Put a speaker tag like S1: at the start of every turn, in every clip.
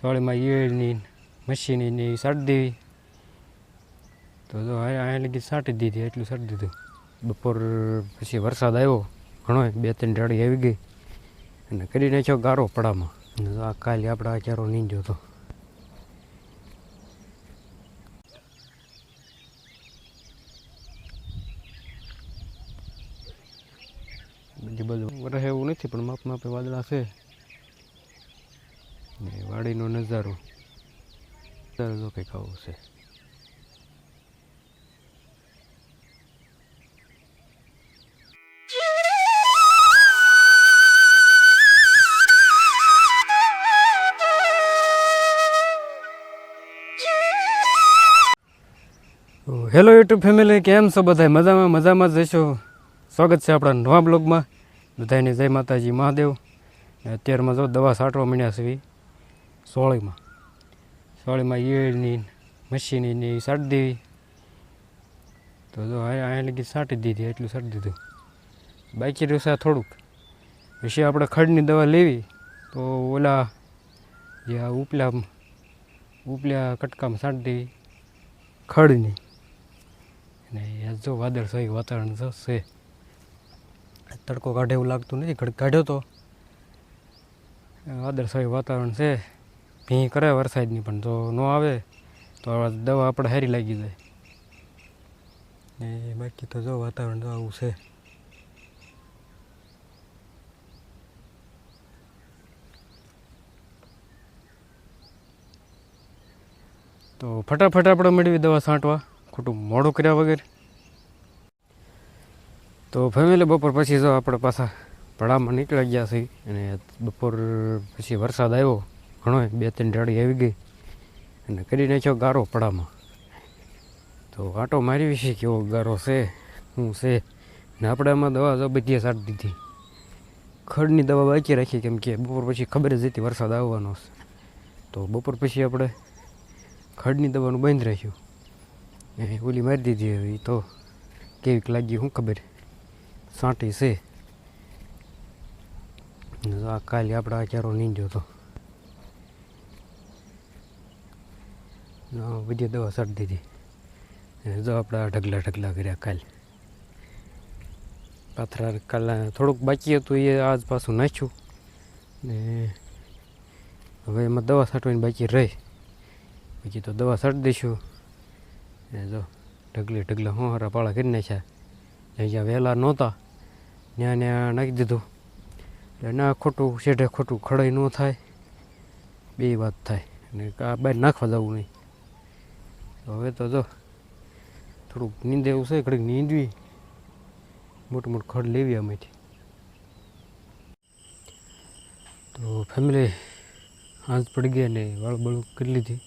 S1: સોળીમાં ઈયળની મશીની ને એ સાટી દેવી તો જો અહીંયા લગી સાટી દીધી, એટલું સાટી દીધું. બપોર પછી વરસાદ આવ્યો, ઘણો બે ત્રણ ડાળી આવી ગઈ અને કરી નાખ્યો ગારો પડામાં. આ કાલે આપણે આ ચારો નીંજો બીજી બધું વરસ એવું નથી, પણ માપ માપે વાદળા છે. વાડીનો નજારો. નજારો કંઈક આવો છે. હેલો યુટ્યુબ ફેમિલી, કેમ છો બધા મજામાં મજામાં જ હશો? સ્વાગત છે આપણા નવા બ્લોગમાં. બધાને જય માતાજી, મહાદેવ. અત્યારમાં જો દવા છાંટવા મળ્યા છે સોળીમાં. સોળીમાં ઈયળની, મશીનીની સાટી દેવી તો જો અહીંયા લગી સાટી દીધી, એટલું સાટી દીધું. બાકી છે થોડુંક. પછી આપણે ખડની દવા લેવી, તો ઓલા જે આ ઉપલા ઉપલા કટકામાં સાટી દેવી ખડની. અને જો વાદળ સહી વાતાવરણ તો છે. તડકો કાઢે એવું લાગતું નથી કાઢ્યો તો. વાદળ સહી વાતાવરણ છે. ભીં કરે વરસાદની પણ જો ન આવે તો આ દવા આપણે હારી લાગી જાય. ને બાકી તો જો વાતાવરણ તો આવું છે. તો ફટાફટ આપણે મેળવી દવા છાંટવા ખોટું મોડું કર્યા વગર. તો ફેમિલી બપોર પછી જો આપણે પાછા ભડામાં નીકળી ગયા છીએ અને બપોર પછી વરસાદ આવ્યો. ઘણો બે ત્રણ ડાળી આવી ગઈ અને કરી નાખ્યો ગારો પડામાં. તો આટો મારી વિશે કેવો ગારો છે, શું છે? ને આપણે આમાં દવા જો બધી સાટી દીધી. ખડની દવા બાકી રાખી કેમ કે બપોર પછી ખબર જ હતી વરસાદ આવવાનો છે. તો બપોર પછી આપણે ખડની દવાનું બંધ રાખ્યું. એ ઓલી મારી દીધી હવે તો કેવીક લાગી શું ખબર. સાંટી છે. આ કાલે આપણે આ ચારો નીંદ્યો હતો ને આ બધી દવા સાટી દીધી. જો આપણા ઢગલા ઢગલા કર્યા કાલ. પાથરા કાલે થોડુંક બાકી હતું, એ આજ પાછું નાખ્યું. ને હવે એમાં દવા છાંટવાની બાકી રહી. પછી તો દવા છાંટી દઈશું. ને જો ઢગલે ઢગલા હારા પાળા કરી નાખ્યા. જ્યાં જ્યાં વહેલા નહોતા, ત્યાં ત્યાં નાખી દીધું. એટલે ના ખોટું શેઠે ખોટું ખડાઈ ન થાય. બે વાત થાય. અને આ બહાર નાખવા જવું નહીં. હવે તો જો, થોડુંક નીંદે એવું છે, ઘડીક નીંદવી. મોટું મોટું ખડ લેવી અમેથી તો ફેમિલી આજ પડી ગયા ને વાળ બળ કરી લીધી.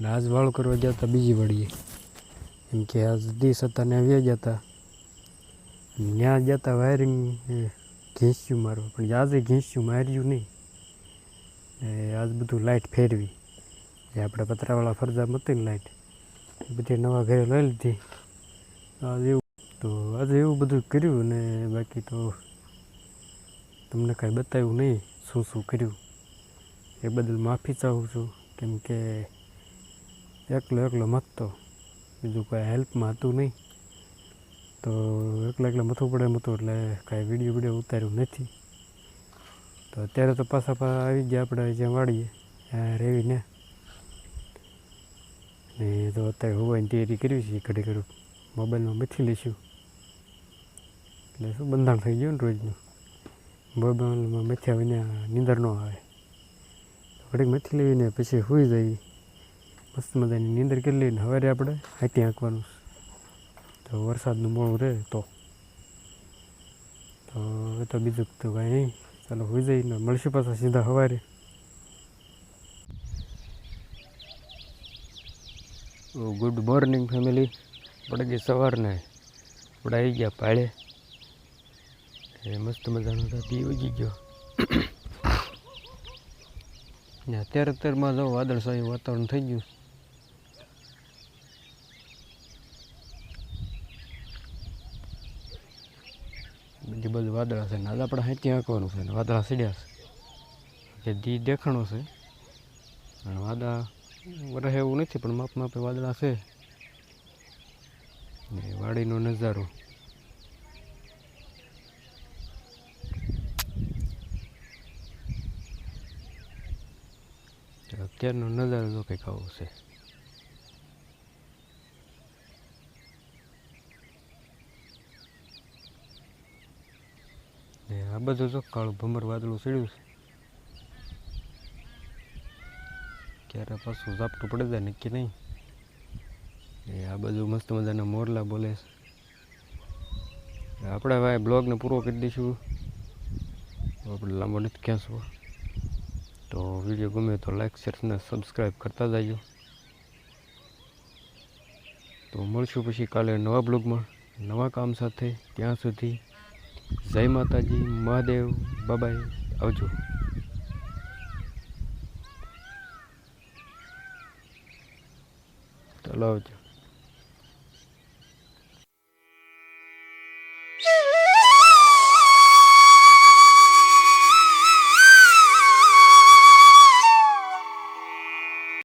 S1: ને આજ વાળ કરવા ગયા હતા બીજી વાળીએ એમ કે આજ દિવસ હતા ને આવ્યા ગયા હતા. ત્યાં ગયા હતા વાયરિંગ ઘીંચ્યું મારવા. પણ આજે ઘીંચ્યું માર્યું નહીં. આજ બધું લાઇટ ફેરવી. જે આપણે પતરાવાળા ફરજા ને લાઇટ એ બધી નવા ઘરે લઈ લીધી. આજે એવું તો આજે એવું બધું કર્યું ને બાકી તો તમને કાંઈ બતાવ્યું નહીં શું શું કર્યું. એ બદલ માફી ચાહું છું, કેમ કે એકલો એકલો મથતો, બીજું કાંઈ હેલ્પમાં હતું નહીં. તો એકલા એકલા મથવું પડે હતું, એટલે કાંઈ વીડિયો વીડિયો ઉતાર્યું નથી. તો અત્યારે તો પાછા આવી ગયા આપણે જ્યાં વાળીએ રેવીને. ને તો અત્યારે હોવાની તૈયારી કરવી છે, ઘડી ઘડું મોબાઈલમાં બેઠી લઈશું. એટલે શું બંધાણ થઈ ગયું ને રોજનું? મોબાઈલમાં મથ્યા વિના નીંદર ન આવે. ઘડીક મથી લઈને પછી સુઈ જઈએ. મસ્ત મજાની નીંદર કરી લઈને સવારે આપણે હાથી આંકવાનું તો વરસાદનું મોડું રહે તો. તો એ તો બીજું તો કાંઈ નહીં. ચાલો હોઈ જઈને મળશે પાછા સીધા સવારે ગુડ મોર્નિંગ ફેમિલી આપણે જે સવારને આપણે આવી ગયા પાળે એ મસ્ત મજાનો રાતી ઉગી ગયો. ને અત્યારે અત્યારમાં જો વાદળશાહી વાતાવરણ થઈ ગયું. બીજી બધું વાદળા છે ને આજે આપણે હાથી આંકવાનું છે ને વાદળા સીડ્યા છે. જે દી દેખાણો છે. અને વાદળા રહે એવું નથી, પણ માપ માપે વાદળા છે. વાડીનો નજારો. અત્યારનો નજારો જો કંઈક આવો છે. આ બધું જો કાળું ભમર વાદળું ચડ્યું છે. ક્યારે પાછું ઝાપટું પડે જાય નક્કી નહીં? એ આ બધું મસ્ત મજાના મોરલા બોલે છે. આપણે ભાઈ બ્લોગને પૂરો કરી દઈશું. આપણે લાંબો નથી ખેંચવો. તો વીડિયો ગમે તો લાઈક શેર અને સબસ્ક્રાઈબ કરતા જજો. તો મળશું પછી કાલે નવા બ્લોગમાં. નવા કામ સાથે ત્યાં સુધી જય માતાજી, મહાદેવ, બાબાઈ, આવજો. ચાલો આવજો